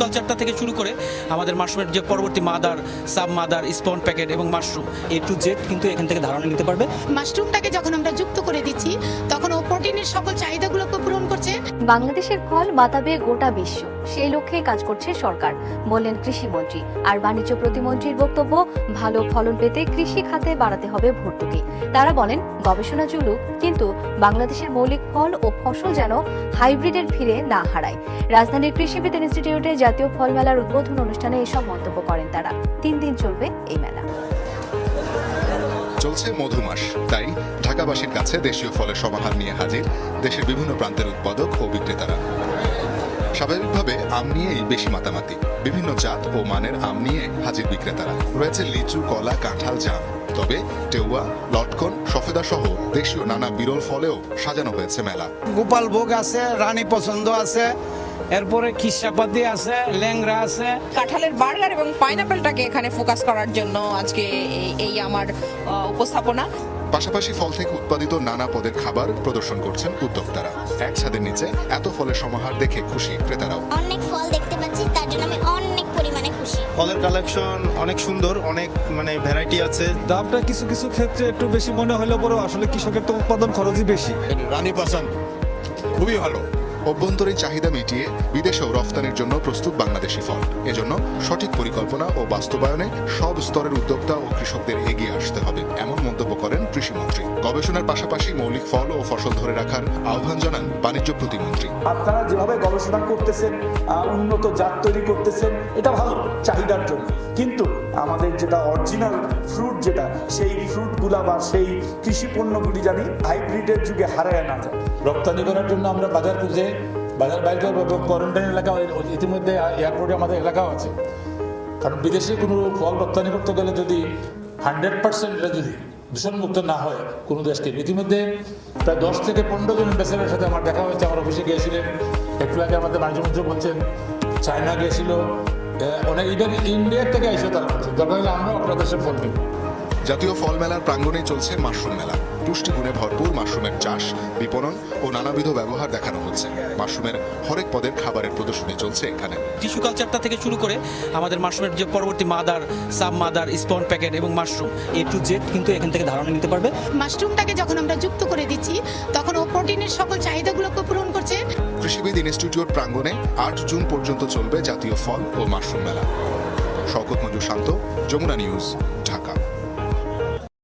কালচারটা থেকে শুরু করে আমাদের মাশরুমের যে পরবর্তী mother sub mother spawn packet এবং মাশরুম এ টু জেড কিন্তু এখান থেকে ধারণা নিতে পারবে। মাশরুমটাকে যখন আমরা যুক্ত করে দিচ্ছি তখন ও প্রোটিনের সকল চাহিদাগুলোকে পূরণ করছে। বাংলাদেশের ফল বাতাবে গোটা বিশ্ব। সেই লক্ষ্যেই কাজ করছে সরকার, বললেন কৃষিমন্ত্রী আর বাণিজ্য প্রতিমন্ত্রীর বক্তব্য, ভালো ফলন পেতে কৃষি খাতে বাড়াতে হবে ভর্তুকি। তারা বলেন, গবেষণা চলুক, কিন্তু বাংলাদেশের মৌলিক ফল ও ফসল যেন হাইব্রিডের ভিড়ে না হারায়। রাজধানীর কৃষিবিদ ইনস্টিটিউটে জাতীয় ফল মেলার উদ্বোধন অনুষ্ঠানে এসব মন্তব্য করেন তারা। তিন দিন চলবে এই মেলা। চলছে মধু মাস তাই ঢাকাবাসীর কাছে দেশীয় ফলের সমাহার নিয়ে হাজির দেশের বিভিন্ন প্রান্তের উৎপাদক ও বিক্রেতারা। স্বাভাবিকভাবে আম নিয়েই বেশি মাতামাতি। বিভিন্ন জাত ও মানের আম নিয়ে হাজির বিক্রেতারা। রয়েছে লিচু কলা কাঁঠাল জাম। তবে টেউয়া লটকন সফেদা সহ দেশীয় নানা বিরল ফলেও সাজানো হয়েছে মেলা। গোপাল ভোগ আছে রানী পছন্দ আছে এরপরে খিসাপাতি আছে ল্যাংরা আছে। কাঁঠালের বার্গার এবং পাইনাপেলটাকে এখানে ফোকাস করার জন্য আজকে এই- এই আমার উপস্থাপনা। পাশাপাশি ফল থেকে উৎপাদিত নানা পদের খাবার প্রদর্শন করছেন উদ্যোক্তারা। এক ছাদের নিচে এত ফলের সমাহার দেখে খুশি ক্রেতারাও। অনেক ফল দেখতে পাচ্ছি তার জন্য আমি অনেক পরিমাণে খুশি। ফলের কালেকশন অনেক সুন্দর অনেক মানে ভ্যারাইটি আছে। দামটা কিছু কিছু ক্ষেত্রে একটু বেশি মনে হলেও বড় আসলে কৃষকের তো উৎপাদন খরচই বেশি। রানী পাসান খুবই ভালো। অভ্যন্তরীণ চাহিদা মিটিয়ে বিদেশেও রফতানির জন্য প্রস্তুত বাংলাদেশি ফল। এজন্য সঠিক পরিকল্পনা ও বাস্তবায়নে সব স্তরের উদ্যোক্তা ও কৃষকদের এগিয়ে আসতে হবে, এমন মন্তব্য করেন কৃষিমন্ত্রী। গবেষণার পাশাপাশি মৌলিক ফল ও ফসল ধরে রাখার আহ্বান জানান বাণিজ্য প্রতিমন্ত্রী। আপনারা যেভাবে গবেষণা করতেছেন আহ, উন্নত জাত তৈরি করতেছেন এটা ভালো চাহিদার জন্য। কিন্তু আমাদের যেটা অরিজিনাল ফ্রুট যেটা সেই ফ্রুটগুলা বা সেই কৃষি পণ্যগুলি জানি হাইব্রিডের যুগে হারায় না যায়। রপ্তানি করার জন্য আমরা বাজার খুঁজে বাজার বাইরে কোয়ারেন্টাইন এলাকা ইতিমধ্যে এয়ারপোর্টে আমাদের এলাকাও আছে। কারণ বিদেশে কোনো ফল রপ্তানি করতে গেলে যদি হান্ড্রেড পার্সেন্ট এটা যদি দূষণমুক্ত না হয় কোনো দেশকে। ইতিমধ্যে প্রায় দশ থেকে পনেরো জন এম্বাসেডারের সাথে আমার দেখা হয়েছে, আমার অফিসে গিয়েছিলেন। একটু আগে আমাদের বাণিজ্য মন্ত্রী বলছেন, চায়না গিয়েছিল। অনেক ইভেন ইন্ডিয়ার থেকে আইসো তারা দরকার হলে আমরাও আপনার দেশে ফোন জাতীয় ফল মেলার প্রাঙ্গণে চলছে মাশরুম মেলা। পুষ্টিগুণে ভরপুর মাশরুমের চাষ বিপণন ও নানাবিধ ব্যবহার দেখানো হচ্ছে। মাশরুমের হরেক পদের খাবারের প্রদর্শনী চলছে এখানে। টিস্যু কালচারটা থেকে শুরু করে আমাদের মাশরুমের যে পরবর্তী mother sub mother spawn packet এবং মাশরুম এ টু জেড কিন্তু এখান থেকে ধারণা নিতে পারবে। মাশরুমটাকে যখন আমরা যুক্ত করে দিচ্ছি তখন ও প্রোটিনের সকল চাহিদাগুলোকে পূরণ করছে। কৃষিবিদ ইনস্টিটিউট প্রাঙ্গণে আট জুন পর্যন্ত চলবে জাতীয় ফল ও মাশরুম মেলা। শওকত মঞ্জুর শান্ত যমুনা নিউজ ঢাকা।